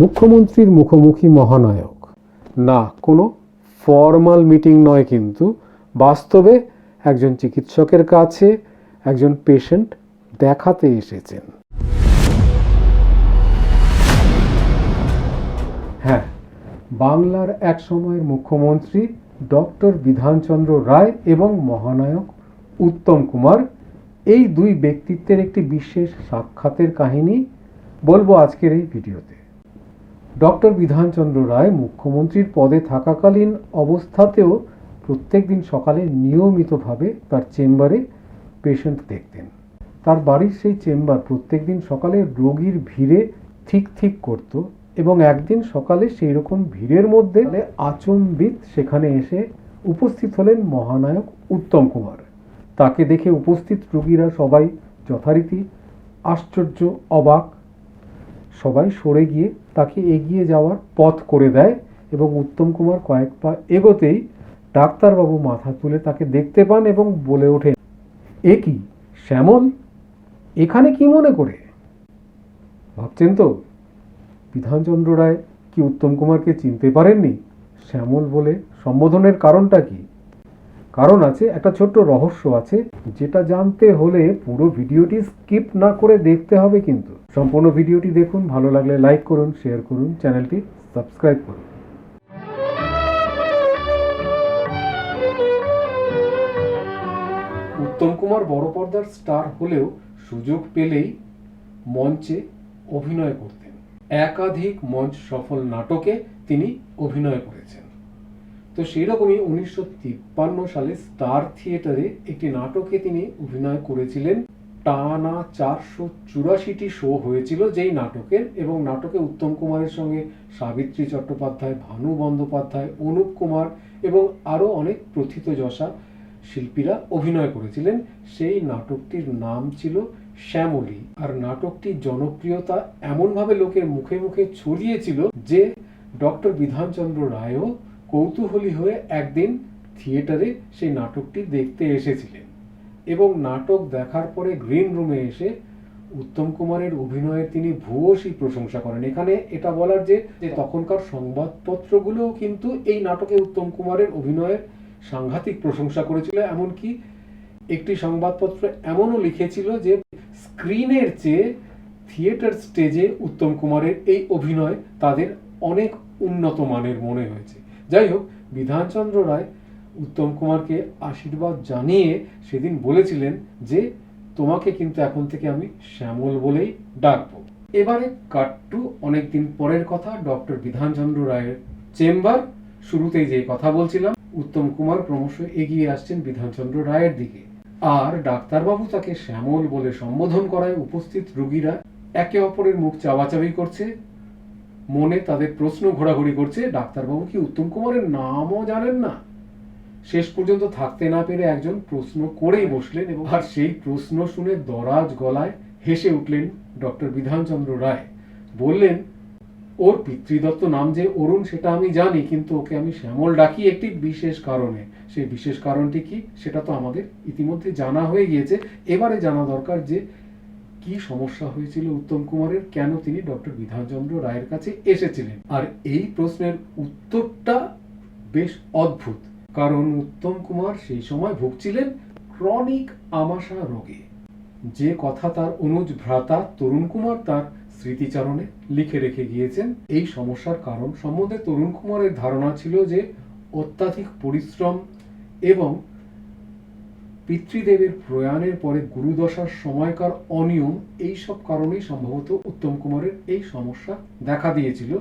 মুখ্যমন্ত্রীর মুখোমুখি মহানায়ক। না, কোনো ফর্মাল মিটিং নয় কিন্তু। বাস্তবে একজন চিকিৎসকের কাছে একজন পেশেন্ট দেখাতে এসেছেন। হ্যাঁ বাংলার এক সময়ের মুখ্যমন্ত্রী ডক্টর বিধানচন্দ্র রায় এবং মহানায়ক উত্তম কুমার এই দুই ব্যক্তিত্বের একটি বিশেষ সাক্ষাতের কাহিনী বলব আজকের এই ভিডিওতে। ডক্টর বিধানচন্দ্র রায় মুখ্যমন্ত্রীর পদে থাকাকালীন অবস্থাতেও প্রত্যেকদিন সকালে নিয়মিতভাবে তার চেম্বারে পেশেন্ট দেখতেন। তার বাড়ির সেই চেম্বার প্রত্যেকদিন সকালে রোগীর ভিড়ে ঠিক ঠিক করত এবং একদিন সকালে সেই রকম ভিড়ের মধ্যে আচম্বিত সেখানে এসে উপস্থিত হলেন মহানায়ক উত্তম কুমার। তাকে দেখে উপস্থিত রোগীরা সবাই যথারীতি আশ্চর্য, অবাক, সবাই সরে গিয়ে তাকে এগিয়ে যাওয়ার পথ করে দেয় এবং উত্তম কুমার কয়েক পা এগোতেই ডাক্তারবাবু মাথা তুলে তাকে দেখতে পান এবং বলে ওঠেন, এ কি, শ্যামল? এখানে কি মনে করে? ভাবছেন তো, বিধানচন্দ্র রায় কি উত্তম কুমারকে চিনতে পারেননি? শ্যামল বলে, সম্বোধনের কারণটা কি? কারণ আছে, একটা ছোট্ট রহস্য আছে, যেটা জানতে হলে পুরো ভিডিওটি স্কিপ না করে দেখতে হবে কিন্তু। সম্পূর্ণ ভিডিওটি দেখুন, ভালো লাগলে লাইক করুন, শেয়ার করুন, চ্যানেলটি সাবস্ক্রাইব করুন। উত্তম কুমার বড় পর্দার স্টার হলেও সুযোগ পেলেই মঞ্চে অভিনয় করতেন। একাধিক মঞ্চ সফল নাটকে তিনি অভিনয় করেছেন। তো সেই রকমই উনিশশো তিপ্পান্ন সালে স্টার থিয়েটারে একটি নাটকে তিনি অভিনয় করেছিলেন। টানা চারশো চুরাশিটি শো হয়েছিল যেই নাটকের এবং নাটকে উত্তম কুমারের সঙ্গে সাবিত্রী চট্টোপাধ্যায়, ভানু বন্দ্যোপাধ্যায়, অনুপ কুমার এবং আরও অনেক প্রথিতযশা শিল্পীরা অভিনয় করেছিলেন। সেই নাটকটির নাম ছিল শ্যামলী। আর নাটকটির জনপ্রিয়তা এমনভাবে লোকের মুখে মুখে ছড়িয়েছিল যে ডক্টর বিধানচন্দ্র রায়ও কৌতূহলী হয়ে একদিন থিয়েটারে সেই নাটকটি দেখতে এসেছিলেন এবং নাটক দেখার পরে গ্রিন রুমে এসে উত্তম কুমারের অভিনয়ে তিনি ভূয়সী প্রশংসা করেন। এখানে এটা বলার যে তখনকার সংবাদপত্রগুলোও কিন্তু এই নাটকে উত্তম কুমারের অভিনয়ের সাংঘাতিক প্রশংসা করেছিল, এমনকি একটি সংবাদপত্র এমনও লিখেছিল যে, স্ক্রিনের চেয়ে থিয়েটার স্টেজে উত্তম কুমারের এই অভিনয় তাদের অনেক উন্নত মানের মনে হয়েছে। যাই হোক, বিধানচন্দ্র রায় উত্তম কুমারকে আশীর্বাদ জানিয়ে সেদিন বলেছিলেন যে, তোমাকে কিন্তু এখন থেকে আমি শ্যামল বলেই ডাকবো। এবারে কাট্টু অনেকদিন পরের কথা ডক্টর বিধানচন্দ্র রায়ের চেম্বার শুরুতেই যে কথা বলছিলাম, উত্তম কুমার ক্রমশ এগিয়ে আসছেন বিধানচন্দ্র রায়ের দিকে। আর ডাক্তারবাবু তাকে শ্যামল বলে সম্বোধন করায় উপস্থিত রোগীরা একে অপরের মুখ চাওয়াচাবি করছে। মনে তাদের প্রশ্ন ঘোরাঘুরি করছে। ডাক্তারবাবু কি উত্তম কুমারের নামও জানেন না? শেষ পর্যন্ত থাকতে না পেরে একজন প্রশ্ন করেই বসলেন এবং আর সেই প্রশ্ন শুনে দরাজ গলায় হেসে উঠলেন ডক্টর বিধানচন্দ্র রায়। বললেন, ওর পিতৃদত্ত নাম যে অরুণ সেটা আমি জানি, কিন্তু ওকে আমি শ্যামল ডাকি একটি বিশেষ কারণে। সেই বিশেষ কারণটি কি সেটা তো আমাদের ইতিমধ্যে জানা হয়ে গিয়েছে। এবারে জানা দরকার যে কি সমস্যা হয়েছিল উত্তম কুমারের? কেন তিনি ডক্টর বিধানচন্দ্র রায়ের কাছে এসেছিলেন? আর এই প্রশ্নের উত্তরটা বেশ অদ্ভুত, কারণ উত্তম কুমার সেই সময় ভুগছিলেন ক্রনিক আমাশা রোগে। যে কথা তার অনুজ ভ্রাতা তরুণ কুমার তার স্মৃতিচারণে লিখে রেখে গিয়েছেন, এই সমস্যার কারণ সম্বন্ধে তরুণ কুমারের ধারণা ছিল যে অত্যাধিক পরিশ্রম এবং পিতৃদেবের প্রয়াণের পরে গুরুদশার সময়কার অনিয়ম এই সব কারণেই সম্ভবত উত্তম কুমারের এই সমস্যা দেখা দিয়েছিল।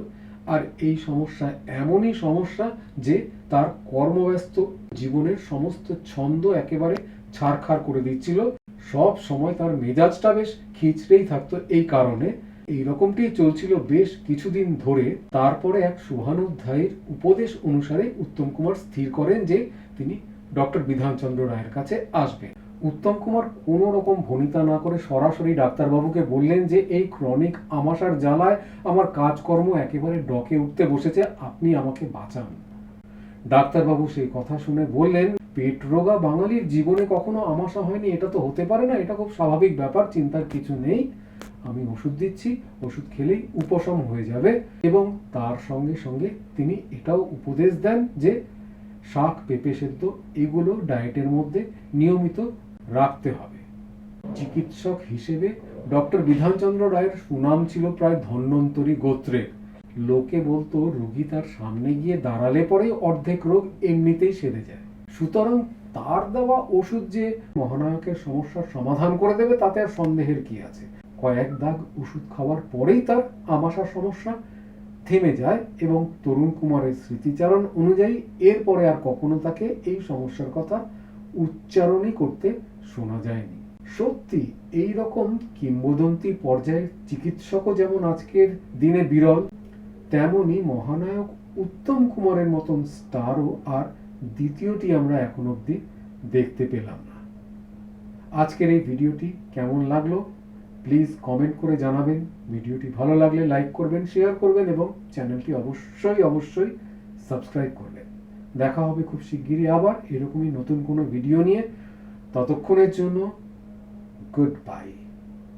আর এই সমস্যা এমনই সমস্যা যে তার কর্মব্যস্ত জীবনের সমস্ত ছন্দ একেবারে ছাড়খাড় করে দিচ্ছিল। সব সময় তার মেজাজটা বেশ খিচড়েই থাকতো এই কারণে। এই রকমটি চলছিল বেশ কিছুদিন ধরে। তারপরে এক শুভানুধ্যায়ীর উপদেশ অনুসারে উত্তম কুমার স্থির করেন যে তিনি ডক্টর বিধানচন্দ্র রায়ের কাছে আসবেন উত্তম কুমার কোনো রকম ভনিতা না করে সরাসরি ডাক্তারবাবুকে বললেন যে, এই ক্রনিক আমাশার জ্বালায় আমার কাজকর্ম একেবারে ডকে উঠতে বসেছে, আপনি আমাকে বাঁচান। ডাক্তারবাবু সেই কথা শুনে বললেন, পেট রোগা বাঙালির জীবনে কখনো আমাশা হয়নি, এটা তো হতে পারে না, এটা খুব স্বাভাবিক ব্যাপার, চিন্তার কিছু নেই। আমি ওষুধ দিচ্ছি, ওষুধ খেলেই উপশম হয়ে যাবে। এবং তার সঙ্গে সঙ্গে তিনি এটাও উপদেশ দেন যে শাক, পেঁপে সেদ্ধ, এগুলো ডায়েটের মধ্যে নিয়মিত রাখতে হবে। চিকিৎসক হিসেবে ডক্টর বিধানচন্দ্র রায়ের সুনাম ছিল প্রায় ধন্বন্তরী গোত্রের লোকে বলতো, রোগী তার সামনে গিয়ে দাঁড়ালে পরে অর্ধেক রোগ এমনিতেই সেরে যায়। সুতরাং তার দেওয়া ওষুধ যে মহানায়কের সমস্যার সমাধান করে দেবে, তাতে আর সন্দেহের কি আছে? কয়েক দাগ ওষুধ খাওয়ার পরেই তার আমাশার সমস্যা থেমে যায় এবং তরুণ কুমারের স্মৃতিচারণ অনুযায়ী এরপরে আর কখনো তাকে এই সমস্যার কথা উচ্চারণই করতে শোনা যায়নি। সত্যি এই রকম কিংবদন্তি পর্যায়ের চিকিৎসকও যেমন আজকের দিনে বিরল, তেমনি মহানায়ক উত্তম কুমারের মতন স্টারও আর দ্বিতীয়টি আমরা এখন অবধি দেখতে পেলাম না। আজকের এই ভিডিওটি কেমন লাগল প্লিজ কমেন্ট করে জানাবেন। ভিডিওটি ভালো লাগলে লাইক করবেন, শেয়ার করবেন এবং চ্যানেলটি অবশ্যই অবশ্যই সাবস্ক্রাইব করবেন। দেখা হবে খুব শিগগিরই আবার এরকমই নতুন কোনো ভিডিও নিয়ে। ততক্ষণের জন্য গুড বাই